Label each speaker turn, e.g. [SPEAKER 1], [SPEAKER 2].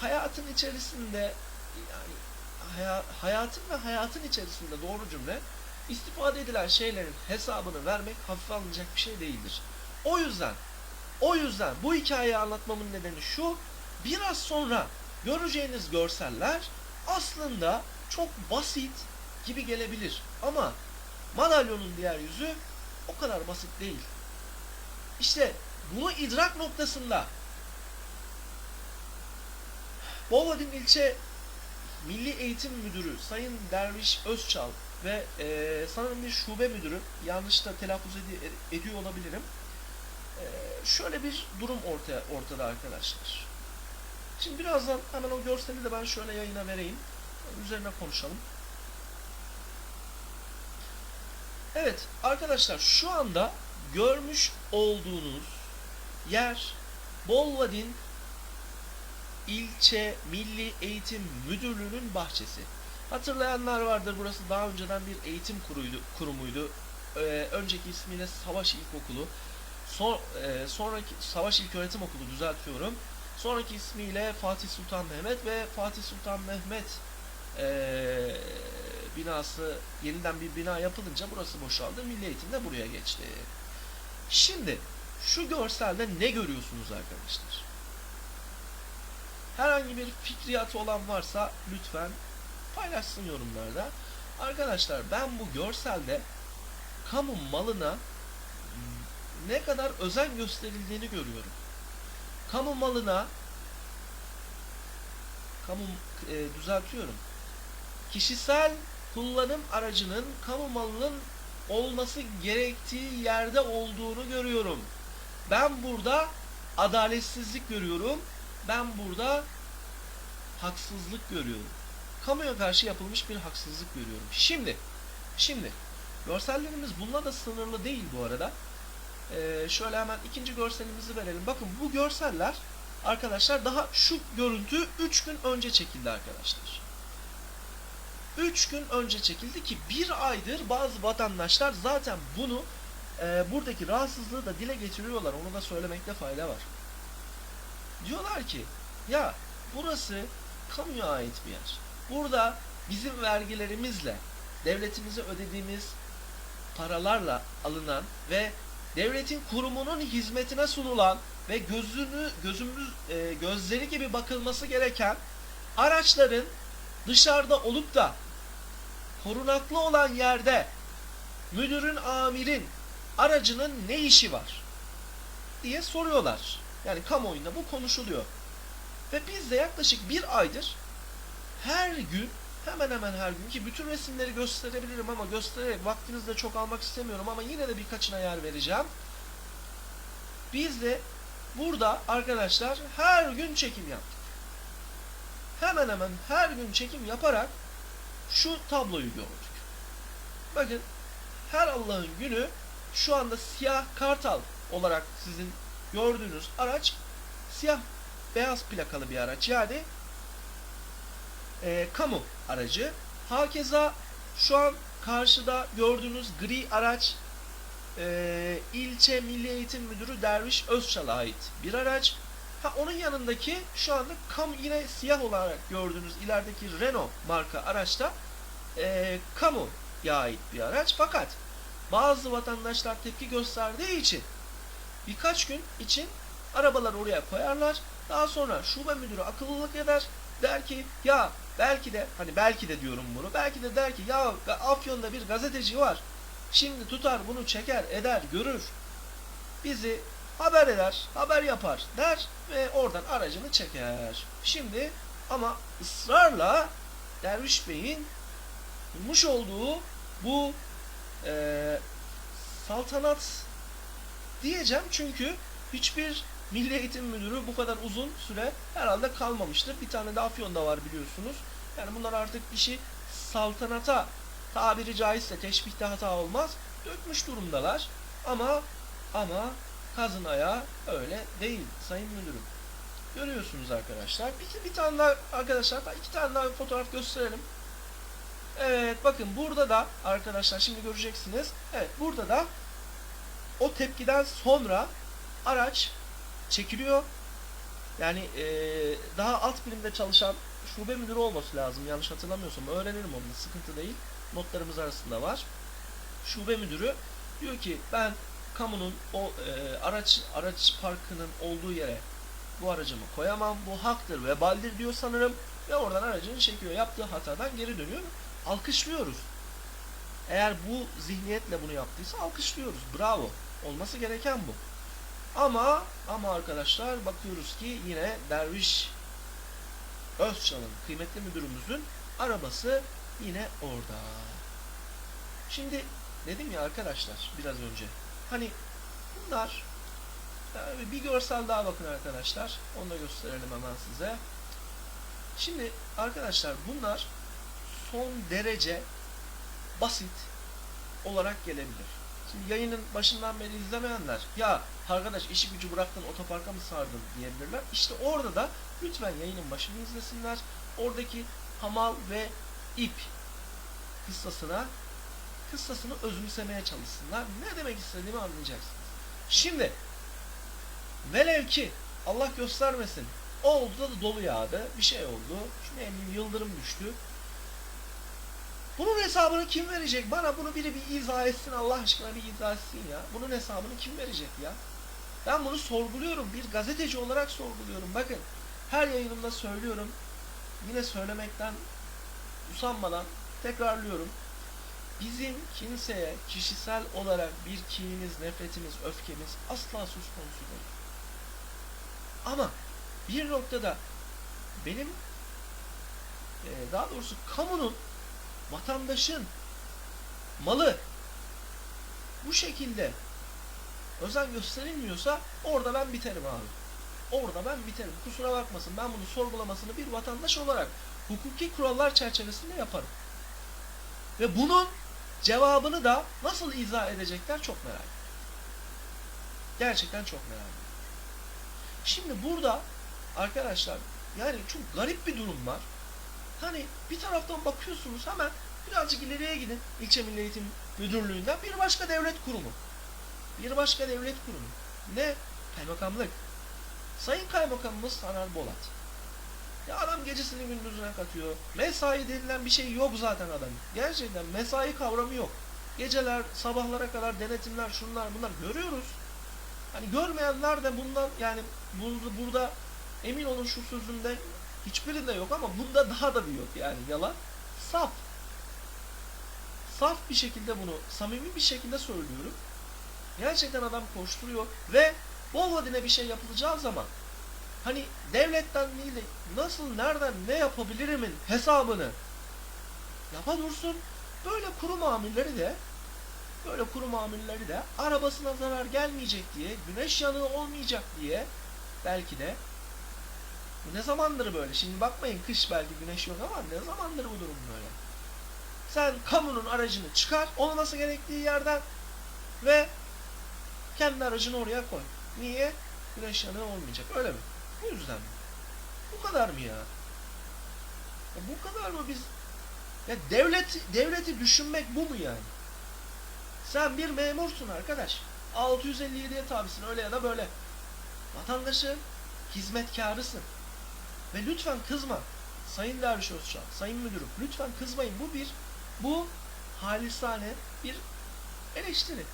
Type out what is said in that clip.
[SPEAKER 1] hayatın içerisinde yani haya- hayatın ve hayatın içerisinde doğru cümle istifade edilen şeylerin hesabını vermek hafife alınacak bir şey değildir. O yüzden o yüzden bu hikayeyi anlatmamın nedeni şu biraz sonra göreceğiniz görseller aslında çok basit gibi gelebilir ama madalyonun diğer yüzü o kadar basit değil. İşte bunu idrak noktasında Bolvadin ilçe Milli Eğitim Müdürü Sayın Derviş Özçal ve e, sanırım bir şube müdürü yanlış da telaffuz edi- ediyor olabilirim. E, şöyle bir durum ortaya ortada arkadaşlar. Şimdi birazdan hemen o görseli de ben şöyle yayına vereyim. Üzerine konuşalım. Evet arkadaşlar şu anda görmüş olduğunuz yer Bolvadin İlçe Milli Eğitim Müdürlüğü'nün bahçesi. Hatırlayanlar vardır burası daha önceden bir eğitim kuruydu, kurumuydu. Ee, önceki ismiyle Savaş İlkokulu. Son, e, sonraki Savaş İlköğretim Okulu düzeltiyorum. Sonraki ismiyle Fatih Sultan Mehmet ve Fatih Sultan Mehmet e, binası yeniden bir bina yapılınca burası boşaldı. Milli Eğitim de buraya geçti. Şimdi şu görselde ne görüyorsunuz arkadaşlar? Herhangi bir fikriyatı olan varsa lütfen paylaşsın yorumlarda. Arkadaşlar ben bu görselde kamu malına ne kadar özen gösterildiğini görüyorum. Kamu malına kamu e, düzeltiyorum. Kişisel kullanım aracının kamu malının olması gerektiği yerde olduğunu görüyorum. Ben burada adaletsizlik görüyorum. Ben burada haksızlık görüyorum. Kamuya karşı yapılmış bir haksızlık görüyorum. Şimdi, şimdi görsellerimiz bununla da sınırlı değil bu arada. Ee, şöyle hemen ikinci görselimizi verelim. Bakın bu görseller arkadaşlar daha şu görüntü 3 gün önce çekildi arkadaşlar. 3 gün önce çekildi ki bir aydır bazı vatandaşlar zaten bunu e, buradaki rahatsızlığı da dile getiriyorlar. Onu da söylemekte fayda var. Diyorlar ki ya burası kamuya ait bir yer. Burada bizim vergilerimizle devletimize ödediğimiz paralarla alınan ve devletin kurumunun hizmetine sunulan ve gözünü gözümüz e, gözleri gibi bakılması gereken araçların dışarıda olup da korunaklı olan yerde müdürün amirin aracının ne işi var diye soruyorlar. Yani kamuoyunda bu konuşuluyor. Ve biz de yaklaşık bir aydır her gün hemen hemen her gün ki bütün resimleri gösterebilirim ama göstererek vaktinizi de çok almak istemiyorum ama yine de birkaçına yer vereceğim. Biz de burada arkadaşlar her gün çekim yaptık. Hemen hemen her gün çekim yaparak şu tabloyu gördük. Bakın her Allah'ın günü şu anda siyah kartal olarak sizin gördüğünüz araç siyah beyaz plakalı bir araç yani e, kamu aracı. Hakeza şu an karşıda gördüğünüz gri araç e, ilçe Milli Eğitim Müdürü Derviş Özçal'a ait bir araç. Ha onun yanındaki şu anda kamu yine siyah olarak gördüğünüz ilerideki Renault marka araçta e, kamuya ait bir araç. Fakat bazı vatandaşlar tepki gösterdiği için birkaç gün için arabaları oraya koyarlar. Daha sonra şube müdürü akıllılık eder. Der ki ya belki de hani belki de diyorum bunu. Belki de der ki ya Afyon'da bir gazeteci var. Şimdi tutar bunu çeker eder görür. Bizi haber eder haber yapar der ve oradan aracını çeker. Şimdi ama ısrarla Derviş Bey'in bulmuş olduğu bu e, saltanat diyeceğim çünkü hiçbir Milli Eğitim Müdürü bu kadar uzun süre herhalde kalmamıştır. Bir tane de Afyon'da var biliyorsunuz. Yani bunlar artık işi saltanata tabiri caizse teşbihte hata olmaz. Dökmüş durumdalar. Ama ama kazın ayağı öyle değil sayın müdürüm. Görüyorsunuz arkadaşlar. Bir, bir tane daha arkadaşlar iki tane daha fotoğraf gösterelim. Evet bakın burada da arkadaşlar şimdi göreceksiniz. Evet burada da o tepkiden sonra araç çekiliyor Yani e, daha alt birimde çalışan şube müdürü olması lazım yanlış hatırlamıyorsam. Öğrenirim onu sıkıntı değil. Notlarımız arasında var. Şube müdürü diyor ki ben kamunun o e, araç araç parkının olduğu yere bu aracımı koyamam. Bu haktır ve baldir diyor sanırım. Ve oradan aracını çekiyor. Yaptığı hatadan geri dönüyor. Alkışlıyoruz. Eğer bu zihniyetle bunu yaptıysa alkışlıyoruz. Bravo. Olması gereken bu. Ama ama arkadaşlar bakıyoruz ki yine Derviş Özçal'ın kıymetli müdürümüzün arabası yine orada. Şimdi dedim ya arkadaşlar biraz önce. Hani bunlar yani bir görsel daha bakın arkadaşlar. Onu da gösterelim hemen size. Şimdi arkadaşlar bunlar son derece basit olarak gelebilir. Şimdi yayının başından beri izlemeyenler ya arkadaş işi gücü bıraktın otoparka mı sardın diyebilirler. İşte orada da lütfen yayının başını izlesinler. Oradaki hamal ve ip kıssasına kıssasını özümsemeye çalışsınlar. Ne demek istediğimi anlayacaksınız. Şimdi velev ki Allah göstermesin oldu da dolu yağdı. Bir şey oldu. Bileyim yıldırım düştü. Bunun hesabını kim verecek? Bana bunu biri bir izah etsin Allah aşkına bir izah etsin ya. Bunun hesabını kim verecek ya? Ben bunu sorguluyorum. Bir gazeteci olarak sorguluyorum. Bakın her yayınımda söylüyorum. Yine söylemekten usanmadan tekrarlıyorum. Bizim kimseye kişisel olarak bir kinimiz, nefretimiz, öfkemiz asla söz konusu değil. Ama bir noktada benim e, daha doğrusu kamunun vatandaşın malı bu şekilde özen gösterilmiyorsa orada ben biterim abi. Orada ben biterim. Kusura bakmasın ben bunu sorgulamasını bir vatandaş olarak hukuki kurallar çerçevesinde yaparım. Ve bunun cevabını da nasıl izah edecekler çok merak. Gerçekten çok merak. Şimdi burada arkadaşlar yani çok garip bir durum var. Hani bir taraftan bakıyorsunuz hemen birazcık ileriye gidin ilçe milli eğitim müdürlüğünden bir başka devlet kurumu. Bir başka devlet kurumu. Ne? Kaymakamlık. Sayın Kaymakamımız Taner Bolat. Ya adam gecesini gündüzüne katıyor. Mesai denilen bir şey yok zaten adam. Gerçekten mesai kavramı yok. Geceler, sabahlara kadar denetimler, şunlar bunlar görüyoruz. Hani görmeyenler de bundan yani burada, burada emin olun şu sözünde hiçbirinde yok ama bunda daha da bir yok yani yalan. Saf. Saf bir şekilde bunu samimi bir şekilde söylüyorum. Gerçekten adam koşturuyor ve Bolvadin'e bir şey yapılacağı zaman hani devletten değil de nasıl nereden ne yapabilirimin hesabını yapa dursun. Böyle kurum amirleri de böyle kurum amirleri de arabasına zarar gelmeyecek diye, güneş yanığı olmayacak diye belki de bu ne zamandır böyle? Şimdi bakmayın kış belki güneş yok ama ne zamandır bu durum böyle? Sen kamunun aracını çıkar, olması gerektiği yerden ve kendi aracını oraya koy. Niye? Güneş yanığı olmayacak. Öyle mi? Bu yüzden mi? Bu kadar mı ya? ya bu kadar mı biz? Ya devlet devleti düşünmek bu mu yani? Sen bir memursun arkadaş. 657'ye tabisin öyle ya da böyle. Vatandaşın hizmetkarısın. Ve lütfen kızma. Sayın Derviş Özçal, Sayın Müdürüm lütfen kızmayın. Bu bir bu halisane bir eleştiri.